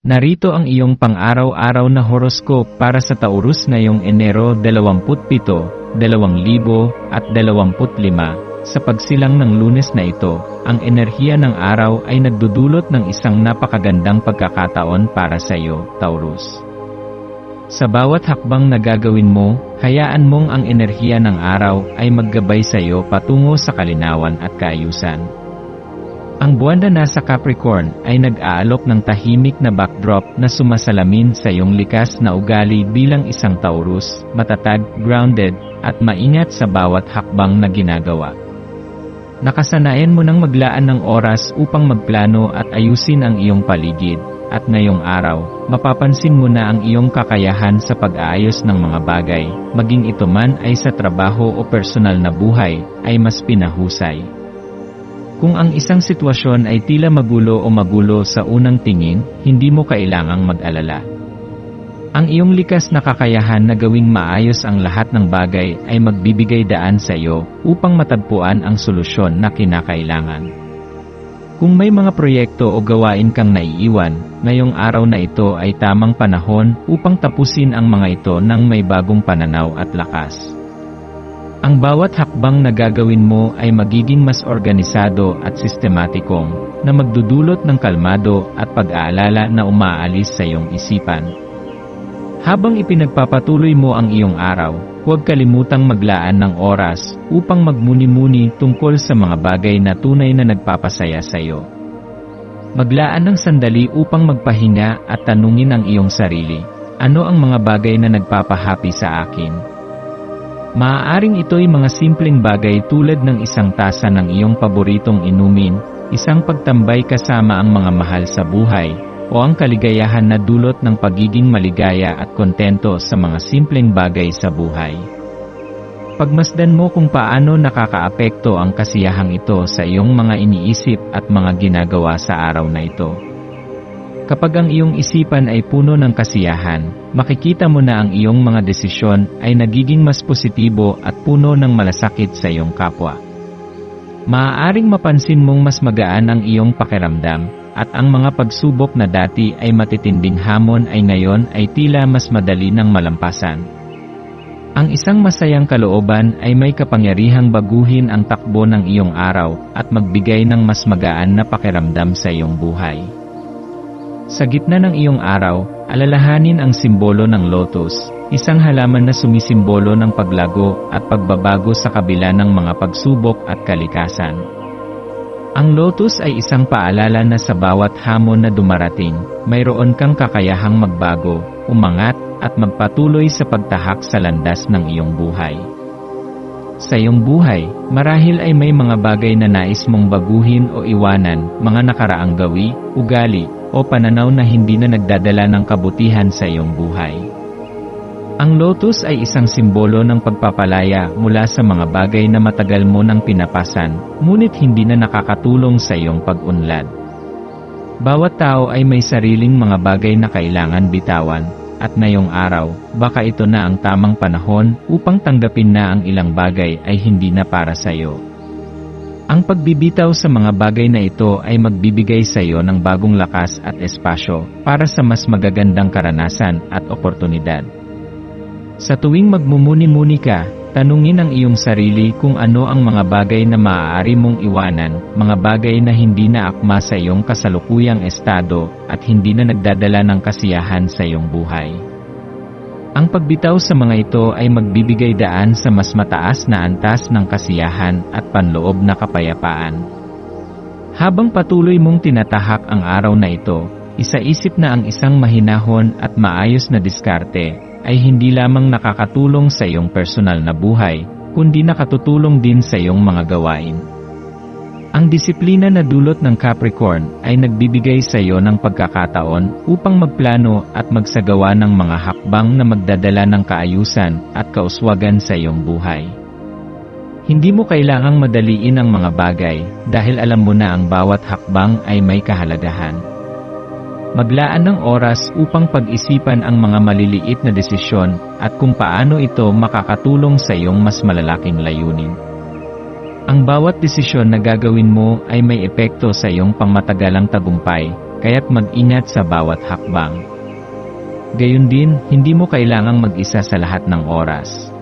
Narito ang iyong pang-araw-araw na horoscope para sa Taurus ngayong Enero 27, 2025. Sa pagsilang ng lunes na ito, ang enerhiya ng araw ay nagdudulot ng isang napakagandang pagkakataon para sa iyo, Taurus. Sa bawat hakbang na gagawin mo, hayaan mong ang enerhiya ng araw ay maggabay sa iyo patungo sa kalinawan at kaayusan. Ang buwan na nasa Capricorn ay nag-aalok ng tahimik na backdrop na sumasalamin sa iyong likas na ugali bilang isang Taurus, matatag, grounded, at maingat sa bawat hakbang na ginagawa. Nakasanayan mo nang maglaan ng oras upang magplano at ayusin ang iyong paligid, at ngayong araw, mapapansin mo na ang iyong kakayahan sa pag-aayos ng mga bagay, maging ito man ay sa trabaho o personal na buhay, ay mas pinahusay. Kung ang isang sitwasyon ay tila magulo o magulo sa unang tingin, hindi mo kailangang mag-alala. Ang iyong likas na kakayahan na gawing maayos ang lahat ng bagay ay magbibigay daan sa iyo upang matagpuan ang solusyon na kinakailangan. Kung may mga proyekto o gawain kang naiiwan, ngayong araw na ito ay tamang panahon upang tapusin ang mga ito ng may bagong pananaw at lakas. Ang bawat hakbang na gagawin mo ay magiging mas organisado at sistematikong, na magdudulot ng kalmado at pag-aalala na umaalis sa iyong isipan. Habang ipinagpapatuloy mo ang iyong araw, huwag kalimutang maglaan ng oras upang magmuni-muni tungkol sa mga bagay na tunay na nagpapasaya sa iyo. Maglaan ng sandali upang magpahinga at tanungin ang iyong sarili, ano ang mga bagay na nagpapahappy sa akin? Maaaring ito'y mga simpleng bagay tulad ng isang tasa ng iyong paboritong inumin, isang pagtambay kasama ang mga mahal sa buhay, o ang kaligayahan na dulot ng pagiging maligaya at kontento sa mga simpleng bagay sa buhay. Pagmasdan mo kung paano nakakaapekto ang kasiyahang ito sa iyong mga iniisip at mga ginagawa sa araw na ito. Kapag ang iyong isipan ay puno ng kasiyahan, makikita mo na ang iyong mga desisyon ay nagiging mas positibo at puno ng malasakit sa iyong kapwa. Maaaring mapansin mong mas magaan ang iyong pakiramdam, at ang mga pagsubok na dati ay matitinding hamon ay ngayon ay tila mas madali ng malampasan. Ang isang masayang kalooban ay may kapangyarihang baguhin ang takbo ng iyong araw at magbigay ng mas magaan na pakiramdam sa iyong buhay. Sa gitna ng iyong araw, alalahanin ang simbolo ng lotus, isang halaman na sumisimbolo ng paglago at pagbabago sa kabila ng mga pagsubok at kalikasan. Ang lotus ay isang paalala na sa bawat hamon na dumarating, mayroon kang kakayahang magbago, umangat, at magpatuloy sa pagtahak sa landas ng iyong buhay. Sa iyong buhay, marahil ay may mga bagay na nais mong baguhin o iwanan, mga nakaraang gawi, ugali, o pananaw na hindi na nagdadala ng kabutihan sa iyong buhay. Ang lotus ay isang simbolo ng pagpapalaya mula sa mga bagay na matagal mo nang pinapasan, ngunit hindi na nakakatulong sa iyong pag-unlad. Bawat tao ay may sariling mga bagay na kailangan bitawan, at ngayong araw, baka ito na ang tamang panahon upang tanggapin na ang ilang bagay ay hindi na para sa iyo. Ang pagbibitaw sa mga bagay na ito ay magbibigay sa iyo ng bagong lakas at espasyo para sa mas magagandang karanasan at oportunidad. Sa tuwing magmumuni-muni ka, tanungin ang iyong sarili kung ano ang mga bagay na maaari mong iwanan, mga bagay na hindi na akma sa iyong kasalukuyang estado at hindi na nagdadala ng kasiyahan sa iyong buhay. Ang pagbitaw sa mga ito ay magbibigay daan sa mas mataas na antas ng kasiyahan at panloob na kapayapaan. Habang patuloy mong tinatahak ang araw na ito, isaisip na ang isang mahinahon at maayos na diskarte ay hindi lamang nakakatulong sa iyong personal na buhay, kundi nakatutulong din sa iyong mga gawain. Ang disiplina na dulot ng Capricorn ay nagbibigay sa iyo ng pagkakataon upang magplano at magsagawa ng mga hakbang na magdadala ng kaayusan at kauswagan sa iyong buhay. Hindi mo kailangang madaliin ang mga bagay dahil alam mo na ang bawat hakbang ay may kahalagahan. Maglaan ng oras upang pag-isipan ang mga maliliit na desisyon at kung paano ito makakatulong sa iyong mas malalaking layunin. Ang bawat desisyon na gagawin mo ay may epekto sa iyong pangmatagalang tagumpay, kaya't mag-ingat sa bawat hakbang. Gayun din, hindi mo kailangang mag-isa sa lahat ng oras.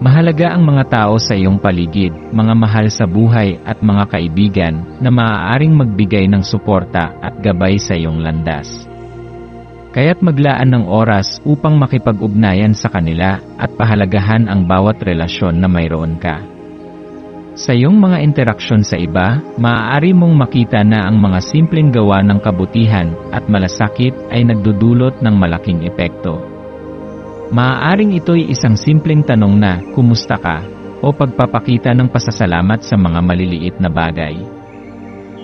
Mahalaga ang mga tao sa iyong paligid, mga mahal sa buhay at mga kaibigan na maaaring magbigay ng suporta at gabay sa iyong landas. Kaya't maglaan ng oras upang makipag-ugnayan sa kanila at pahalagahan ang bawat relasyon na mayroon ka. Sa iyong mga interaksyon sa iba, maaari mong makita na ang mga simpleng gawa ng kabutihan at malasakit ay nagdudulot ng malaking epekto. Maaaring ito'y isang simpleng tanong na, kumusta ka? O pagpapakita ng pasasalamat sa mga maliliit na bagay.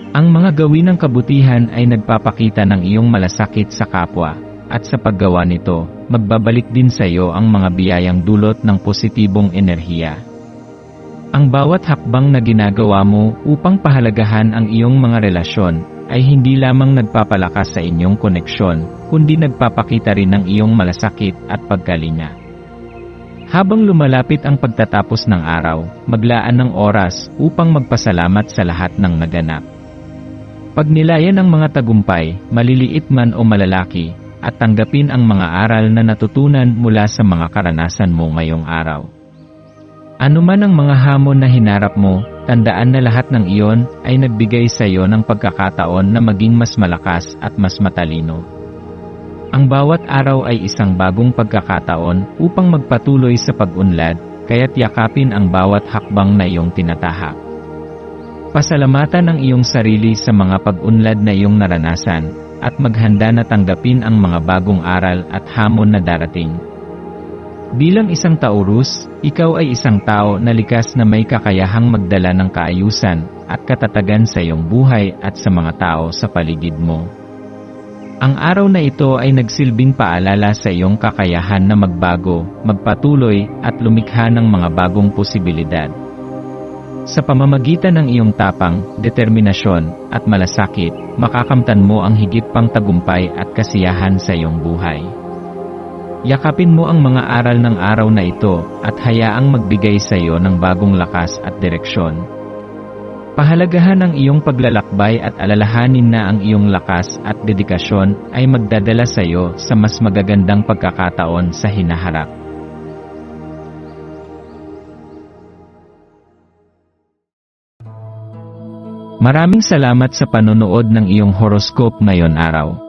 Ang mga gawin ng kabutihan ay nagpapakita ng iyong malasakit sa kapwa, at sa paggawa nito, magbabalik din sa iyo ang mga biyayang dulot ng positibong enerhiya. Ang bawat hakbang na ginagawa mo upang pahalagahan ang iyong mga relasyon ay hindi lamang nagpapalakas sa inyong koneksyon, kundi nagpapakita rin ng iyong malasakit at pagkalinga. Habang lumalapit ang pagtatapos ng araw, maglaan ng oras upang magpasalamat sa lahat ng naganap. Pagnilayan ang mga tagumpay, maliliit man o malalaki, at tanggapin ang mga aral na natutunan mula sa mga karanasan mo ngayong araw. Ano man ang mga hamon na hinarap mo, tandaan na lahat ng iyon ay nagbigay sa iyo ng pagkakataon na maging mas malakas at mas matalino. Ang bawat araw ay isang bagong pagkakataon upang magpatuloy sa pag-unlad, kaya't yakapin ang bawat hakbang na iyong tinatahak. Pasalamatan ang iyong sarili sa mga pag-unlad na iyong naranasan, at maghanda na tanggapin ang mga bagong aral at hamon na darating. Bilang isang Taurus, ikaw ay isang tao na likas na may kakayahang magdala ng kaayusan at katatagan sa iyong buhay at sa mga tao sa paligid mo. Ang araw na ito ay nagsilbing paalala sa iyong kakayahan na magbago, magpatuloy at lumikha ng mga bagong posibilidad. Sa pamamagitan ng iyong tapang, determinasyon at malasakit, makakamtan mo ang higit pang tagumpay at kasiyahan sa iyong buhay. Yakapin mo ang mga aral ng araw na ito at hayaang magbigay sa iyo ng bagong lakas at direksyon. Pahalagahan ang iyong paglalakbay at alalahanin na ang iyong lakas at dedikasyon ay magdadala sa iyo sa mas magagandang pagkakataon sa hinaharap. Maraming salamat sa panonood ng iyong horoscope ngayon araw.